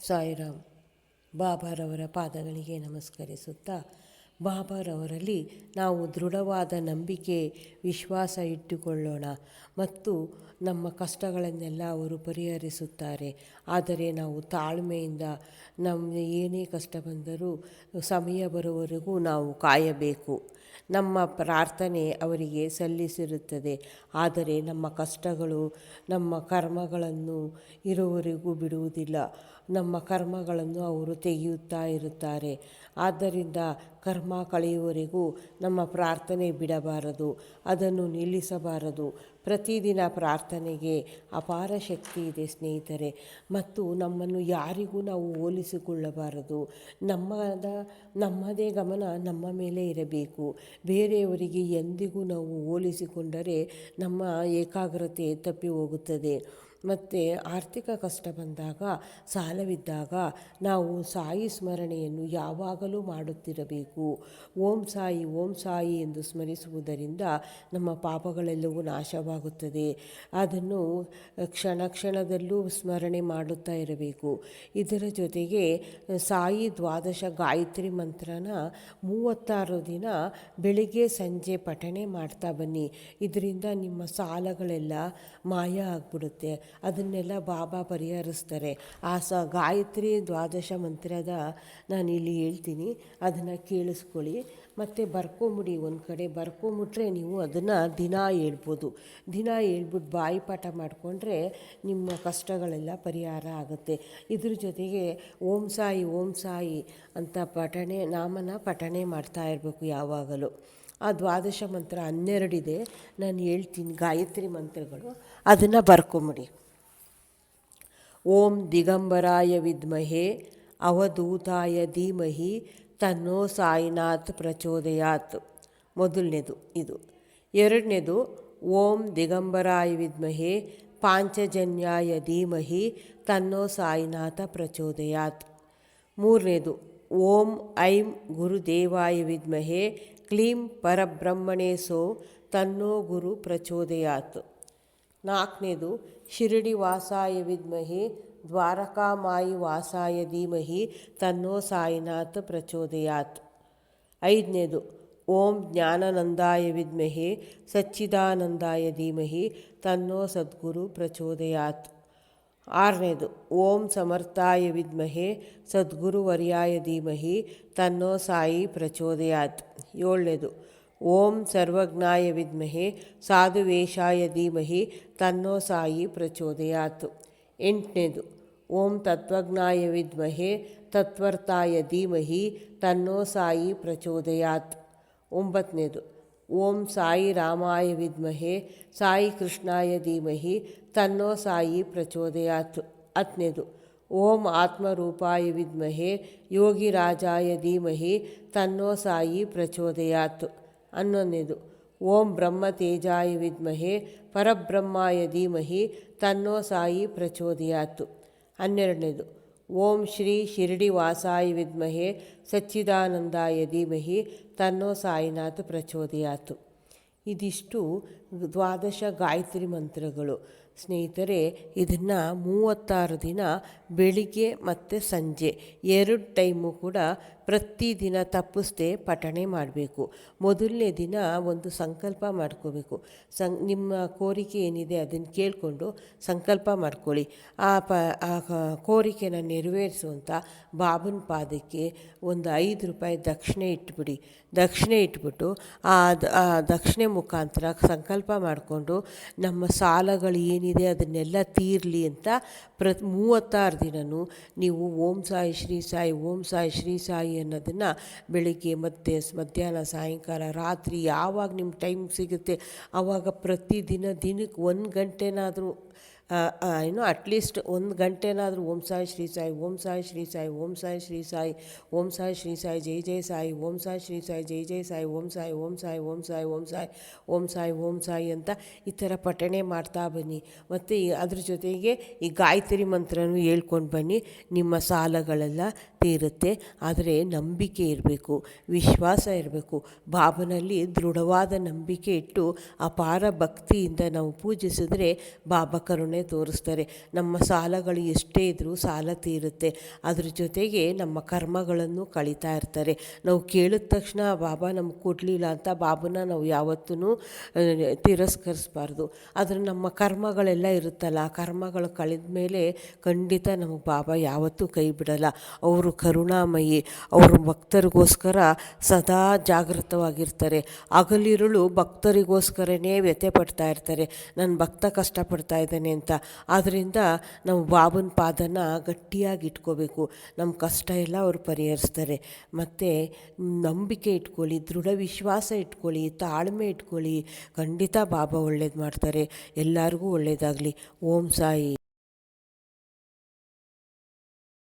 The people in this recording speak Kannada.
ಸಾಯಿರಾಮ್ ಬಾಬಾರವರ ಪಾದಗಳಿಗೆ ನಮಸ್ಕರಿಸುತ್ತಾ, ಬಾಬಾರವರಲ್ಲಿ ನಾವು ದೃಢವಾದ ನಂಬಿಕೆ, ವಿಶ್ವಾಸ ಇಟ್ಟುಕೊಳ್ಳೋಣ ಮತ್ತು ನಮ್ಮ ಕಷ್ಟಗಳನ್ನೆಲ್ಲ ಅವರು ಪರಿಹರಿಸುತ್ತಾರೆ. ಆದರೆ ನಾವು ತಾಳ್ಮೆಯಿಂದ ನಮ್ಮ ಏನೇ ಕಷ್ಟ ಬಂದರೂ ಸಮಯ ಬರುವವರೆಗೂ ನಾವು ಕಾಯಬೇಕು. ನಮ್ಮ ಪ್ರಾರ್ಥನೆ ಅವರಿಗೆ ಸಲ್ಲಿಸಿರುತ್ತದೆ. ಆದರೆ ನಮ್ಮ ಕಷ್ಟಗಳು, ನಮ್ಮ ಕರ್ಮಗಳನ್ನು ಇರುವವರೆಗೂ ಬಿಡುವುದಿಲ್ಲ. ನಮ್ಮ ಕರ್ಮಗಳನ್ನು ಅವರು ತೆಗೆಯುತ್ತಾ ಇರುತ್ತಾರೆ. ಆದ್ದರಿಂದ ಕರ್ಮ ಕಳೆಯುವವರೆಗೂ ನಮ್ಮ ಪ್ರಾರ್ಥನೆ ಬಿಡಬಾರದು, ಅದನ್ನು ನಿಲ್ಲಿಸಬಾರದು. ಪ್ರತಿದಿನ ಪ್ರಾರ್ಥನೆಗೆ ಅಪಾರ ಶಕ್ತಿ ಇದೆ ಸ್ನೇಹಿತರೆ. ಮತ್ತು ನಮ್ಮನ್ನು ಯಾರಿಗೂ ನಾವು ಹೋಲಿಸಿಕೊಳ್ಳಬಾರದು. ನಮ್ಮದ, ನಮ್ಮದೇ ಗಮನ ನಮ್ಮ ಮೇಲೆ ಇರಬೇಕು. ಬೇರೆಯವರಿಗೆ ಎಂದಿಗೂ ನಾವು ಹೋಲಿಸಿಕೊಂಡರೆ ನಮ್ಮ ಏಕಾಗ್ರತೆ ತಪ್ಪಿ ಹೋಗುತ್ತದೆ. ಮತ್ತು ಆರ್ಥಿಕ ಕಷ್ಟ ಬಂದಾಗ, ಸಾಲವಿದ್ದಾಗ ನಾವು ಸಾಯಿ ಸ್ಮರಣೆಯನ್ನು ಯಾವಾಗಲೂ ಮಾಡುತ್ತಿರಬೇಕು. ಓಂ ಸಾಯಿ ಓಂ ಸಾಯಿ ಎಂದು ಸ್ಮರಿಸುವುದರಿಂದ ನಮ್ಮ ಪಾಪಗಳೆಲ್ಲವೂ ನಾಶವಾಗುತ್ತದೆ. ಅದನ್ನು ಕ್ಷಣ ಕ್ಷಣದಲ್ಲೂ ಸ್ಮರಣೆ ಮಾಡುತ್ತಾ ಇರಬೇಕು. ಇದರ ಜೊತೆಗೆ ಸಾಯಿ ದ್ವಾದಶ ಗಾಯತ್ರಿ ಮಂತ್ರನ ಮೂವತ್ತಾರು ದಿನ ಬೆಳಿಗ್ಗೆ ಸಂಜೆ ಪಠಣೆ ಮಾಡ್ತಾ ಬನ್ನಿ. ಇದರಿಂದ ನಿಮ್ಮ ಸಾಲಗಳೆಲ್ಲ ಮಾಯ ಆಗಿಬಿಡುತ್ತೆ. ಅದನ್ನೆಲ್ಲ ಬಾಬಾ ಪರಿಹರಿಸ್ತಾರೆ. ಆ ಸ ಗಾಯತ್ರಿ ದ್ವಾದಶ ಮಂತ್ರದ ನಾನು ಇಲ್ಲಿ ಹೇಳ್ತೀನಿ. ಅದನ್ನು ಕೇಳಿಸ್ಕೊಳ್ಳಿ. ಮತ್ತು ಬರ್ಕೊಂಬಿಡಿ ಒಂದು ಕಡೆ. ಬರ್ಕೊಂಬಿಟ್ರೆ ನೀವು ಅದನ್ನು ದಿನ ಹೇಳ್ಬೋದು. ದಿನ ಹೇಳ್ಬಿಟ್ಟು ಬಾಯಿ ಪಾಠ ಮಾಡಿಕೊಂಡ್ರೆ ನಿಮ್ಮ ಕಷ್ಟಗಳೆಲ್ಲ ಪರಿಹಾರ ಆಗುತ್ತೆ. ಇದ್ರ ಜೊತೆಗೆ ಓಂ ಸಾಯಿ ಓಂ ಸಾಯಿ ಅಂತ ಪಠಣೆ, ನಾಮನ ಪಠಣೆ ಮಾಡ್ತಾ ಇರಬೇಕು ಯಾವಾಗಲೂ. ಆ ದ್ವಾದಶ ಮಂತ್ರ ಹನ್ನೆರಡಿದೆ. ನಾನು ಹೇಳ್ತೀನಿ ಗಾಯತ್ರಿ ಮಂತ್ರಗಳು. ಅದನ್ನು ಬರ್ಕೊಂಬಿಡಿ ಓಂ ದಿಗಂಬರಾಯ ವಿದ್ಮಹೆ ಅವಧೂತಾಯ ಧೀಮಹಿ ತನ್ನೋ ಸಾಯಿನಾಥ್ ಪ್ರಚೋದಯಾತ್. ಮೊದಲನೇದು ಇದು. ಎರಡನೇದು ಓಂ ದಿಗಂಬರಾಯ ವಿದ್ಮಹೆ ಪಾಂಚಜನ್ಯಾಯ ಧೀಮಹಿ ತನ್ನೋ ಸಾಯಿನಾಥ ಪ್ರಚೋದಯಾತ್. ಮೂರನೇದು ಓಂ ಐಂ ಗುರುದೇವಾಯ ವಿದ್ಮಹೆ ಕ್ಲೀಂ ಪರಬ್ರಹ್ಮಣೇ ಸೋ ತನ್ನೋ ಗುರು ಪ್ರಚೋದಯಾತ್. ನಾಲ್ಕನೇದು, ಶಿರಡಿ ವಾಸಾಯ ವಿದ್ಮಹೆ ದ್ವಾರಕಾಮಾಯಿ ವಾಸಾಯ ಧೀಮಹಿ, ತನ್ನೋ ಸಾಯಿನಾಥ್ ಪ್ರಚೋದಯಾತ್. ಐದನೇದು, ಓಂ ಜ್ಞಾನನಂದಾಯ ವಿದ್ಮಹಿ, ಸಚ್ಚಿದಾನಂದಾಯ ಧೀಮಹಿ, ತನ್ನೋ ಸದ್ಗುರು ಪ್ರಚೋದಯಾತ್. ಆರನೇದು, ಓಂ ಸಮರ್ಥಾಯ ವಿದ್ಮಹೆ, ಸದ್ಗುರುವರ್ಯಾಯ ಧೀಮಹಿ, ತನ್ನೋ ಸಾಯಿ ಪ್ರಚೋದಯಾತ್. ಏಳನೇದು ಓಂ ಸರ್ವಜ್ಞಾಯ ವಿದ್ಮಹೆ ಸಾಧುವೇಷಾಯ ಧೀಮಹಿ ತನ್ನೋ ಸಾಯಿ ಪ್ರಚೋದಯಾತ್. ಎಂಟನೇದು, ಓಂ ತತ್ವಜ್ಞಾಯ ವಿದ್ಮಹೆ ತತ್ವರ್ತಾಯ ಧೀಮಹಿ ತನ್ನೋ ಸಾಯಿ ಪ್ರಚೋದಯಾತ್. ಒಂಬತ್ತನೇದು ಓಂ ಸಾಯಿ ರಾಮಾಯ ವಿದ್ಮಹೆ ಸಾಯಿ ಕೃಷ್ಣಾಯ ಧೀಮಹಿ ತನ್ನೋ ಸಾಯಿ ಪ್ರಚೋದಯಾತ್. ಹತ್ತನೇದು, ಓಂ ಆತ್ಮರೂಪಾಯ ವಿದ್ಮಹೆ ಯೋಗಿರಾಜಾಯ ಧೀಮಹಿ ತನ್ನೋ ಸಾಯಿ ಪ್ರಚೋದಯಾತ್. ಹನ್ನೊಂದನೇದು ಓಂ ಬ್ರಹ್ಮ ತೇಜಾಯ ವಿದ್ಮಹೆ ಪರಬ್ರಹ್ಮಾಯ ಧೀಮಹಿ ತನ್ನೋ ಸಾಯಿ ಪ್ರಚೋದಯಾತು ಹನ್ನೆರಡನೇದು, ಓಂ ಶ್ರೀ ಶಿರಡಿ ವಾಸಾಯ ವಿದ್ಮಹೆ ಸಚ್ಚಿದಾನಂದಾಯ ಧೀಮಹಿ ತನ್ನೋ ಸಾಯಿನಾಥ ಪ್ರಚೋದಯಾತು ಇದಿಷ್ಟು ದ್ವಾದಶ ಗಾಯತ್ರಿ ಮಂತ್ರಗಳು. ಸ್ನೇಹಿತರೆ, ಇದನ್ನು ಮೂವತ್ತಾರು ದಿನ ಬೆಳಿಗ್ಗೆ ಮತ್ತು ಸಂಜೆ ಎರಡು ಟೈಮು ಕೂಡ ಪ್ರತಿದಿನ ತಪ್ಪಿಸ್ದೆ ಪಠಣೆ ಮಾಡಬೇಕು. ಮೊದಲನೇ ದಿನ ಒಂದು ಸಂಕಲ್ಪ ಮಾಡ್ಕೋಬೇಕು. ಸಂ, ನಿಮ್ಮ ಕೋರಿಕೆ ಏನಿದೆ ಅದನ್ನು ಕೇಳಿಕೊಂಡು ಸಂಕಲ್ಪ ಮಾಡ್ಕೊಳ್ಳಿ. ಆ ಪ, ಆ ಕೋರಿಕೆನ ನೆರವೇರಿಸುವಂಥ ಬಾಬನ ಪಾದಕ್ಕೆ ಒಂದು ಐದು ರೂಪಾಯಿ ದಕ್ಷಿಣೆ ಇಟ್ಬಿಡಿ. ದಕ್ಷಿಣೆ ಇಟ್ಬಿಟ್ಟು ಆ ದಕ್ಷಿಣೆ ಮುಖಾಂತರ ಸಂಕಲ್ಪ ಮಾಡಿಕೊಂಡು ನಮ್ಮ ಸಾಲಗಳು ಏನಿದೆ ಅದನ್ನೆಲ್ಲ ತೀರಲಿ ಅಂತ ಪ್ರ ಮೂವತ್ತಾರು ದಿನವೂ ನೀವು ಓಂ ಸಾಯಿ, ಶ್ರೀ ಸಾಯಿ, ಓಂ ಸಾಯಿ, ಶ್ರೀ ಸಾಯಿ ಅನ್ನೋದನ್ನು ಬೆಳಿಗ್ಗೆ ಮತ್ತು ಮಧ್ಯಾಹ್ನ, ಸಾಯಂಕಾಲ, ರಾತ್ರಿ ಯಾವಾಗ ನಿಮ್ಮ ಟೈಮ್ ಸಿಗುತ್ತೆ ಆವಾಗ ಪ್ರತಿದಿನ ದಿನಕ್ಕೆ ಒಂದು ಗಂಟೆನಾದರೂ ಏನು ಅಟ್ಲೀಸ್ಟ್ ಒಂದು ಗಂಟೆನಾದರೂ ಓಂ ಸಾಯಿ ಶ್ರೀ ಸಾಯಿ ಓಂ ಸಾಯಿ ಶ್ರೀ ಸಾಯಿ ಓಂ ಸಾಯಿ ಶ್ರೀ ಸಾಯಿ ಓಂ ಸಾಯಿ ಶ್ರೀ ಸಾಯಿ ಜೈ ಜೈ ಸಾಯಿ ಓಂ ಸಾಯಿ ಶ್ರೀ ಸಾಯಿ ಜೈ ಜೈ ಸಾಯಿ ಓಂ ಸಾಯಿ ಓಂ ಸಾಯಿ ಓಂ ಸಾಯಿ ಓಂ ಸಾಯಿ ಓಂ ಸಾಯಿ ಓಂ ಸಾಯಿ ಅಂತ ಈ ಥರ ಪಠಣೆ ಮಾಡ್ತಾ ಬನ್ನಿ ಮತ್ತು ಅದ್ರ ಜೊತೆಗೆ ಈ ಗಾಯತ್ರಿ ಮಂತ್ರನೂ ಹೇಳ್ಕೊಂಡು ಬನ್ನಿ ನಿಮ್ಮ ಸಾಲಗಳೆಲ್ಲ ತೀರುತ್ತೆ ಆದರೆ ನಂಬಿಕೆ ಇರಬೇಕು ವಿಶ್ವಾಸ ಇರಬೇಕು ಬಾಬನಲ್ಲಿ ದೃಢವಾದ ನಂಬಿಕೆ ಇಟ್ಟು ಅಪಾರ ಭಕ್ತಿಯಿಂದ ನಾವು ಪೂಜಿಸಿದ್ರೆ ಬಾಬಾ ಕರುಣೆ ಕರುಣೆ ತೋರಿಸ್ತಾರೆ. ನಮ್ಮ ಸಾಲಗಳು ಎಷ್ಟೇ ಇದ್ದರೂ ಸಾಲ ತೀರುತ್ತೆ. ಅದ್ರ ಜೊತೆಗೆ ನಮ್ಮ ಕರ್ಮಗಳನ್ನು ಕಳೀತಾ ಇರ್ತಾರೆ. ನಾವು ಕೇಳಿದ ತಕ್ಷಣ, ಬಾಬಾ, ನಮ್ಗೆ ಕೊಡಲಿಲ್ಲ ಅಂತ ಬಾಬನ ನಾವು ಯಾವತ್ತೂ ತಿರಸ್ಕರಿಸ್ಬಾರ್ದು. ಆದರೆ ನಮ್ಮ ಕರ್ಮಗಳೆಲ್ಲ ಇರುತ್ತಲ್ಲ, ಆ ಕರ್ಮಗಳು ಕಳೆದ ಮೇಲೆ ಖಂಡಿತ ನಮಗೆ ಬಾಬಾ ಯಾವತ್ತೂ ಕೈ ಬಿಡಲ್ಲ. ಅವರು ಕರುಣಾಮಯಿ, ಅವರು ಭಕ್ತರಿಗೋಸ್ಕರ ಸದಾ ಜಾಗೃತವಾಗಿರ್ತಾರೆ. ಹಗಲಿರುಳು ಭಕ್ತರಿಗೋಸ್ಕರನೇ ವ್ಯಥೆ ಪಡ್ತಾ ಇರ್ತಾರೆ. ನನ್ನ ಭಕ್ತ ಕಷ್ಟಪಡ್ತಾ ಇದ್ದಾನೆ ಅಂತ. ಆದ್ದರಿಂದ ನಾವು ಬಾಬನ ಪಾದನ ಗಟ್ಟಿಯಾಗಿ ಇಟ್ಕೋಬೇಕು. ನಮ್ಮ ಕಷ್ಟ ಎಲ್ಲ ಅವರು ಪರಿಹರಿಸ್ತಾರೆ. ಮತ್ತು ನಂಬಿಕೆ ಇಟ್ಕೊಳ್ಳಿ, ದೃಢ ವಿಶ್ವಾಸ ಇಟ್ಕೊಳ್ಳಿ, ತಾಳ್ಮೆ ಇಟ್ಕೊಳ್ಳಿ. ಖಂಡಿತ ಬಾಬಾ ಒಳ್ಳೇದು ಮಾಡ್ತಾರೆ. ಎಲ್ಲರಿಗೂ ಒಳ್ಳೆಯದಾಗಲಿ ಓಂ ಸಾಯಿ.